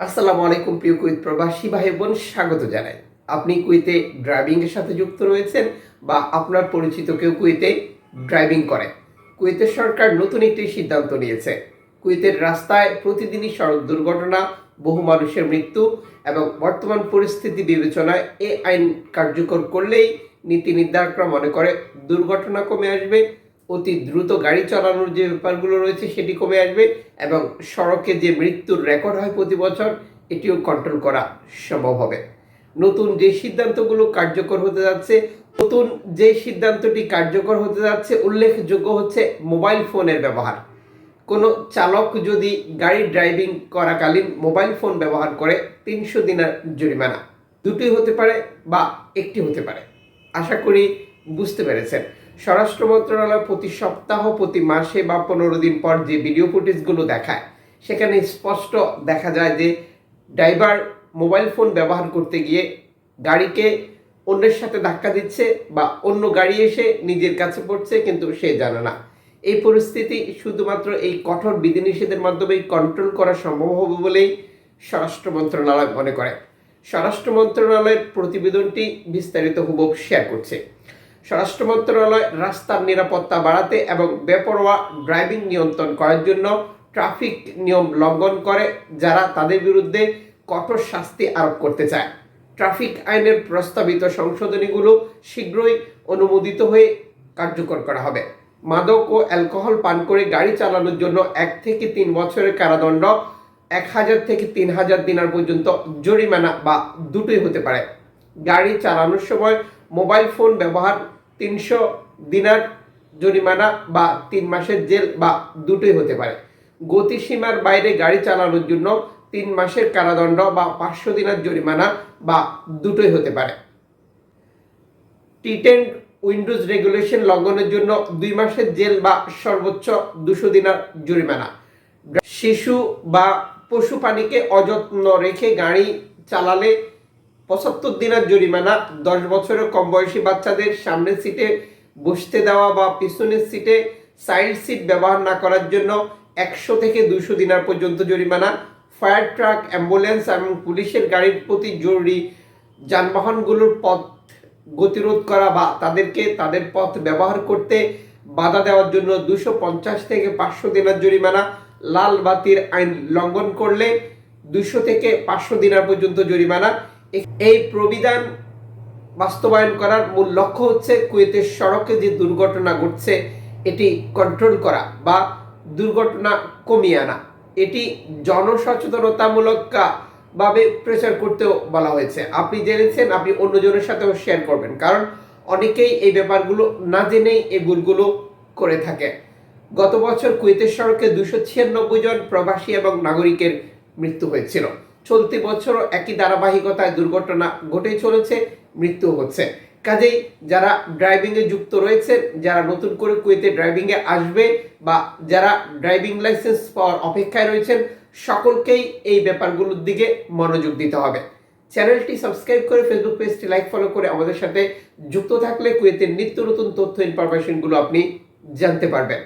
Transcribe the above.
আসসালামু আলাইকুম প্রিয় কুইত প্রবাসী ভাই বোন স্বাগত জানাই। আপনি কুইতে ড্রাইভিং এর সাথে যুক্ত রয়েছেন বা আপনার পরিচিত কেউ কুইতে ড্রাইভিং করে। কুয়েতের সরকার নতুন একটি সিদ্ধান্ত নিয়েছে। কুয়েতের রাস্তায় প্রতিদিনই সড়ক দুর্ঘটনা, বহু মানুষের মৃত্যু এবং বর্তমান পরিস্থিতি বিবেচনায় এ আইন কার্যকর করলেই নীতি নির্ধারকরা মনে করে দুর্ঘটনা কমে আসবে অতি দ্রুত গাড়ি চালানোর যে ব্যাপারগুলো রয়েছে সেটি কমে আসবে এবং সড়কে যে মৃত্যুর রেকর্ড হয় প্রতি বছর, এটিও কন্ট্রোল করা সম্ভব হবে। নতুন যে সিদ্ধান্তগুলো কার্যকর হতে যাচ্ছে, নতুন যে সিদ্ধান্তটি কার্যকর হতে যাচ্ছে, উল্লেখযোগ্য হচ্ছে মোবাইল ফোনের ব্যবহার। কোনো চালক যদি গাড়ি ড্রাইভিং করাকালীন মোবাইল ফোন ব্যবহার করে, তিনশো দিনের জরিমানা। দুটি হতে পারে বা একটি হতে পারে। আশা করি বুঝতে পেরেছেন। স্বরাষ্ট্র মন্ত্রণালয় প্রতি সপ্তাহ, প্রতি মাসে বা পনেরো দিন পর যে ভিডিও ফুটেজগুলো দেখায়, সেখানে স্পষ্ট দেখা যায় যে ড্রাইভার মোবাইল ফোন ব্যবহার করতে গিয়ে গাড়িকে অন্যের সাথে ধাক্কা দিচ্ছে বা অন্য গাড়ি এসে নিজের কাছে পড়ছে, কিন্তু সে জানে না। এই পরিস্থিতি শুধুমাত্র এই কঠোর বিধিনিষেধের মাধ্যমেই কন্ট্রোল করা সম্ভব হবে বলেই স্বরাষ্ট্র মন্ত্রণালয় মনে করে। স্বরাষ্ট্র মন্ত্রণালয়ের প্রতিবেদনটি বিস্তারিত হুবহু শেয়ার করছে। স্বরাষ্ট্র মন্ত্রণালয় রাস্তার নিরাপত্তা বাড়াতে এবং বেপরোয়া ড্রাইভিং নিয়ন্ত্রণ করার জন্য ট্রাফিক নিয়ম লঙ্ঘন করে যারা তাদের বিরুদ্ধে কঠোর শাস্তি আরোপ করতে চায়। ট্রাফিক আইনের প্রস্তাবিত সংশোধনীগুলো শীঘ্রই অনুমোদিত হয়ে কার্যকর করা হবে। মাদক ও অ্যালকোহল পান করে গাড়ি চালানোর জন্য এক থেকে তিন বছরের কারাদণ্ড, এক হাজার থেকে তিন হাজার দিনার পর্যন্ত জরিমানা বা দুটোই হতে পারে। গাড়ি চালানোর সময় মোবাইল ফোন ব্যবহার তিনশো দিনার জরিমানা বা তিন মাসের জেল বা দুটোই হতে পারে। গতিসীমার বাইরে গাড়ি চালানোর জন্য তিন মাসের কারাদণ্ড বা পাঁচশো দিনার জরিমানা বা দুটোই হতে পারে। টি উইন্ডোজ রেগুলেশন লঙ্ঘনের জন্য দুই মাসের জেল বা সর্বোচ্চ দুশো দিনার জরিমানা। শিশু বা পশু প্রাণীকে অযত্ন রেখে গাড়ি চালালে পঁচাত্তর দিনের জরিমানা, দশ বছরের কম বয়সী বাচ্চাদের সামনের সিটে বসতে দেওয়া বা পিছনের সিটে সাইড সিট ব্যবহার না করার জন্য একশো থেকে দুশো দিনার পর্যন্ত জরিমানা ফায়ার ট্রাক অ্যাম্বুলেন্স এবং পুলিশের গাড়ির প্রতি জরুরি যানবাহনগুলোর পথ গতিরোধ করা বা তাদেরকে তাদের পথ ব্যবহার করতে বাধা দেওয়ার জন্য দুশো পঞ্চাশ থেকে পাঁচশো দিনের জরিমানা, লাল বাতির আইন লঙ্ঘন করলে দুশো থেকে পাঁচশো দিনার পর্যন্ত জরিমানা। এই প্রবিধান বাস্তবায়ন করার মূল লক্ষ্য হচ্ছে কুয়েতের সড়কে যে দুর্ঘটনা ঘটছে, এটি কন্ট্রোল করা বা দুর্ঘটনা কমিয়ে আনা। এটি জনসচেতনতামূলক ভাবে প্রচার করতেও বলা হয়েছে। আপনি জেনেছেন, আপনি অন্যজনের সাথেও শেয়ার করবেন, কারণ অনেকেই এই ব্যাপারগুলো না জেনেই এই ভুলগুলো করে থাকে। গত বছর কুয়েতের সড়কে দুশো ছিয়ানব্বই জন প্রবাসী এবং নাগরিকের মৃত্যু হয়েছিল। চলতি বছরও একই ধারাবাহিকতায় দুর্ঘটনা ঘটে চলেছে মৃত্যু হচ্ছে। কাজেই যারা ড্রাইভিংয়ে যুক্ত রয়েছে, যারা নতুন করে কুয়েতে ড্রাইভিংয়ে আসবে বা যারা ড্রাইভিং লাইসেন্স পাওয়ার অপেক্ষায় রয়েছেন, সকলকেই এই ব্যাপারগুলোর দিকে মনোযোগ দিতে হবে। চ্যানেলটি সাবস্ক্রাইব করে ফেসবুক পেজটি লাইক ফলো করে আমাদের সাথে যুক্ত থাকলে কুয়েতের নিত্য নতুন তথ্য ইনফরমেশনগুলো আপনি জানতে পারবেন।